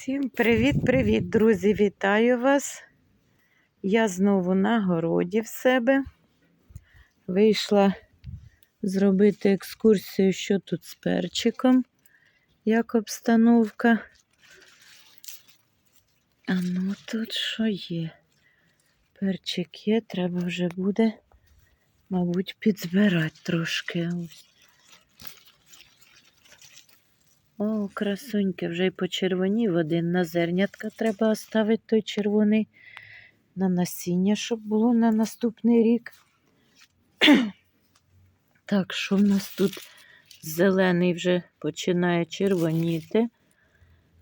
Всім привіт-привіт, друзі! Вітаю вас! Я знову на городі в себе. Вийшла зробити екскурсію, що тут з перчиком, як обстановка. А ну тут що є? Перчик є, треба вже буде, мабуть, підзбирати трошки. Ось. О, красуньки, вже й почервонів один на зернятка треба оставити той червоний на насіння, щоб було на наступний рік. Так, що в нас тут зелений вже починає червоніти,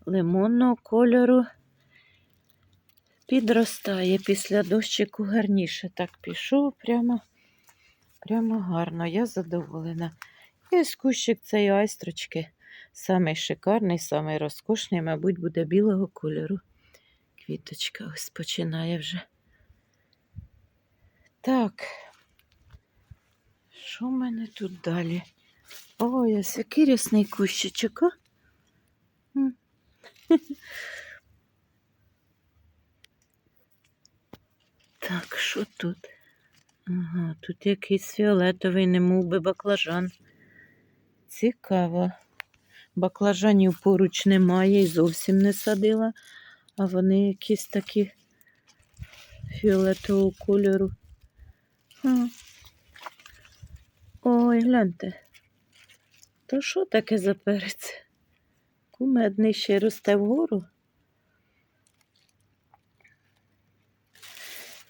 лимонного кольору підростає після дощику гарніше. Так пішов прямо, прямо гарно. Я задоволена. І ось кущик цієї айстрочки. Самий шикарний, самий розкошний, мабуть, буде білого кольору. Квіточка ось починає вже. Так, що в мене тут далі? Ой, ось який рясний кущичок? Так, що тут? Ага, тут якийсь фіолетовий, немов би баклажан. Цікаво. Баклажанів поруч немає і зовсім не садила, а вони якісь такі фіолетового кольору. Ой, гляньте. То що таке за перець? Кумедний ще росте вгору.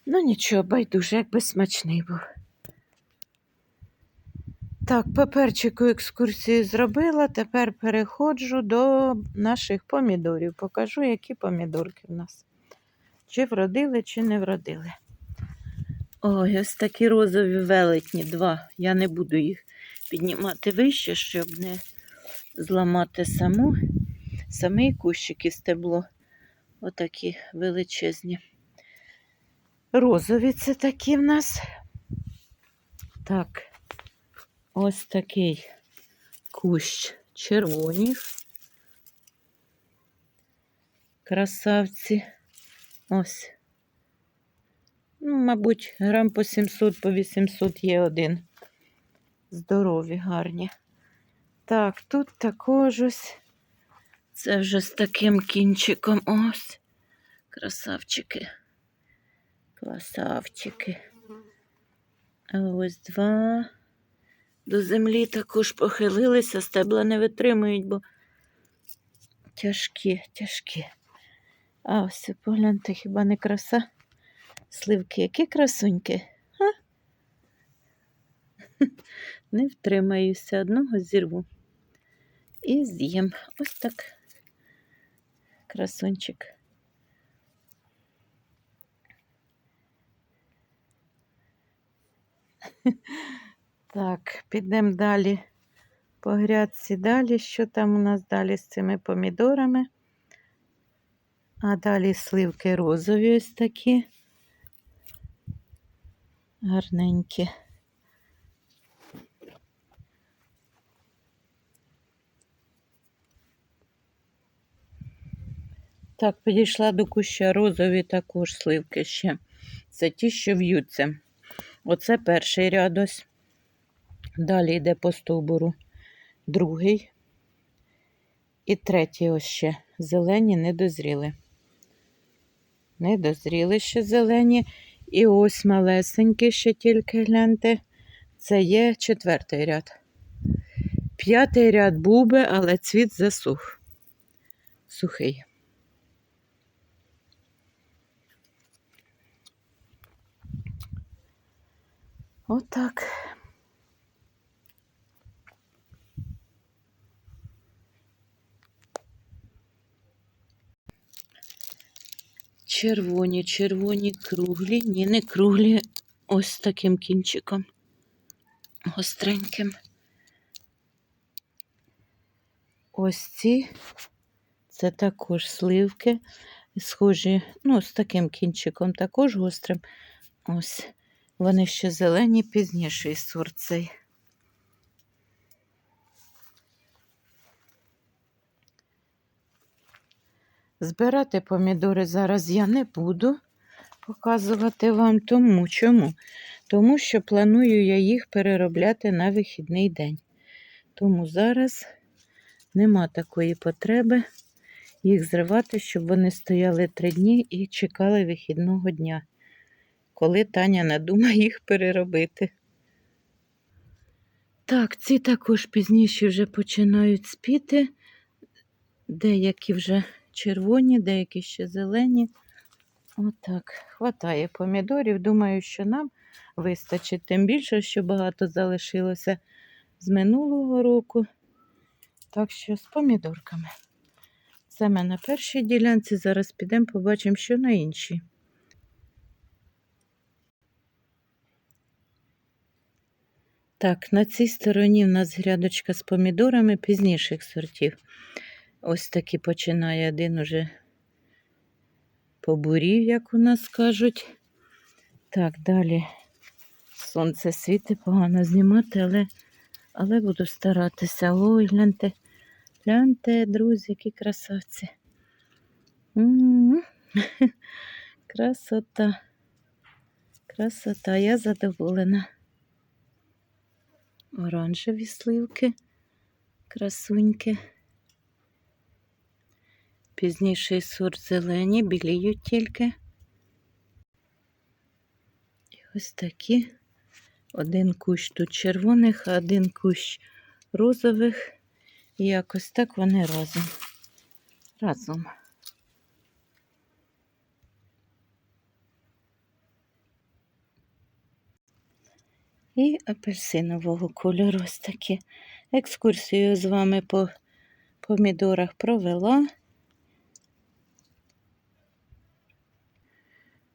Ну нічого, байдуже, якби смачний був. Так, по перчику екскурсію зробила, тепер переходжу до наших помідорів. Покажу, які помідорки в нас. Чи вродили, чи не вродили. Ой, ось такі розові велетні, два. Я не буду їх піднімати вище, щоб не зламати саму, самий кущик і стебло. Отакі величезні. Розові це такі в нас. Так. Ось такий кущ червонів. Красавці. Ось. Ну, мабуть, грам по 700, по 800 є один. Здорові, гарні. Так, тут також ось. Це вже з таким кінчиком. Ось. Красавчики. Красавчики. А ось два. До землі також похилилися, стебла не витримують, бо тяжкі, тяжкі. А ось погляньте, хіба не краса? Сливки, які красуньки. Ха? Не втримаюся, одного зірву. І з'їм. Ось так. Красунчик. Так, підемо далі по грядці далі. Що там у нас далі з цими помідорами? А далі сливки розові ось такі. Гарненькі. Так, підійшла до куща розові також сливки ще. Це ті, що в'ються. Оце перший ряд ось. Далі йде по стовбуру другий. І третій ось ще. Зелені не дозріли. Не дозріли ще зелені. І ось малесенькі ще тільки гляньте. Це є четвертий ряд. П'ятий ряд був би, але цвіт засух. Сухий. Отак. Червоні, червоні, круглі, ні, не круглі, ось таким кінчиком. Гостреньким. Ось ці, це також сливки, схожі, ну, з таким кінчиком, також гострим. Ось, вони ще зелені, пізніший сорт цей. Збирати помідори зараз я не буду показувати вам. Тому чому? Тому що планую я їх переробляти на вихідний день. Тому зараз нема такої потреби їх зривати, щоб вони стояли три дні і чекали вихідного дня, коли Таня надумає їх переробити. Так, ці також пізніше вже починають спіти. Деякі вже червоні, деякі ще зелені. Отак. Хватає помідорів. Думаю, що нам вистачить. Тим більше, що багато залишилося з минулого року. Так що з помідорками. Це ми на першій ділянці. Зараз підемо, побачимо, що на іншій. Так, на цій стороні в нас грядочка з помідорами пізніших сортів. Ось такі починає один уже побурів, як у нас кажуть. Так, далі сонце світить, погано знімати, але, але буду старатися. Ой, гляньте, гляньте, друзі, які красавці. М-м-м. Красота. Красота, я задоволена. Оранжеві сливки, красуньки. Пізніший сорт зелені, біліють тільки. І ось такі. Один кущ тут червоних, а один кущ розових. І якось так вони разом. Разом. І апельсинового кольору ось такі. Екскурсію з вами по помідорах провела.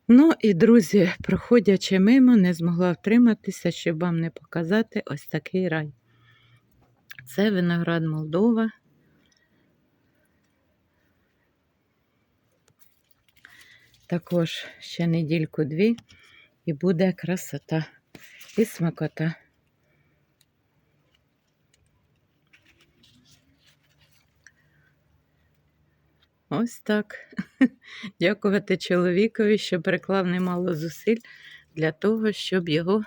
Ну і, друзі, проходячи мимо, не змогла втриматися, щоб вам не показати ось такий рай. Це виноград Молдова. Також ще недільку-дві і буде красота і смакота. Ось так. Дякувати чоловікові, що приклав немало зусиль для того, щоб його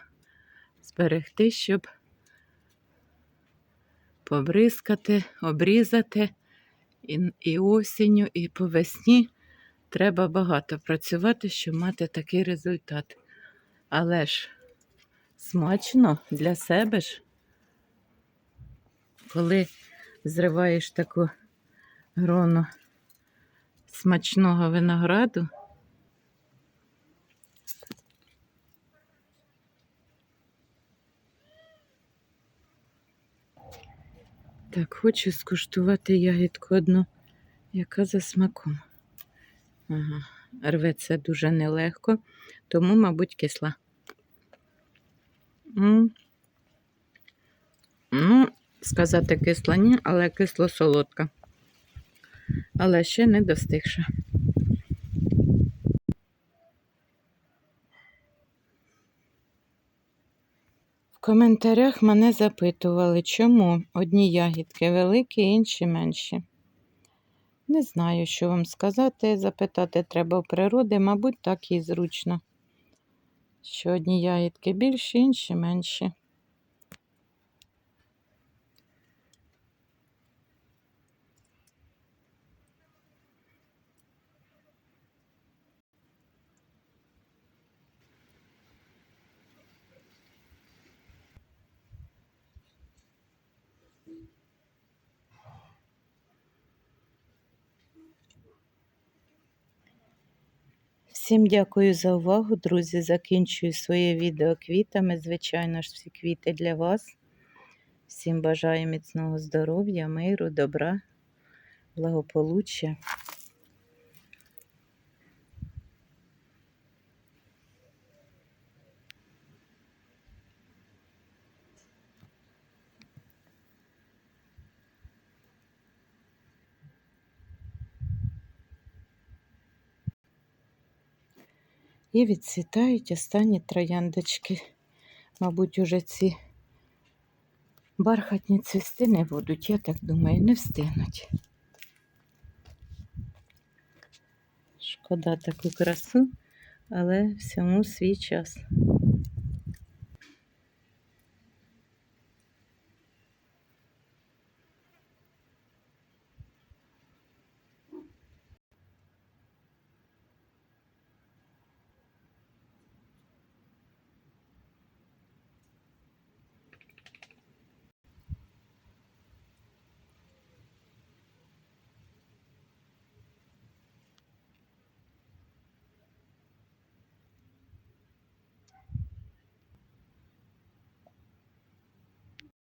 зберегти, щоб побризкати, обрізати. І, і осінню, і по весні треба багато працювати, щоб мати такий результат. Але ж смачно для себе ж, коли зриваєш таку грону смачного винограду. Так, хочу скуштувати ягідку одну, яка за смаком. Ага, рветься дуже нелегко, тому, мабуть, кисла. М. Ну, сказати кисла ні, але кисло солодка. Але ще не достигша. В коментарях мене запитували, чому одні ягідки великі, інші менші. Не знаю, що вам сказати. Запитати треба у природи, мабуть, так і зручно. Що одні ягідки більші, інші менші. Всім дякую за увагу, друзі. Закінчую своє відео квітами. Звичайно ж, всі квіти для вас. Всім бажаю міцного здоров'я, миру, добра, благополуччя. І відцвітають останні трояндочки. Мабуть, уже ці бархатні цвісти не будуть, я так думаю, не встигнуть. шкода таку красу, але всьому свій час.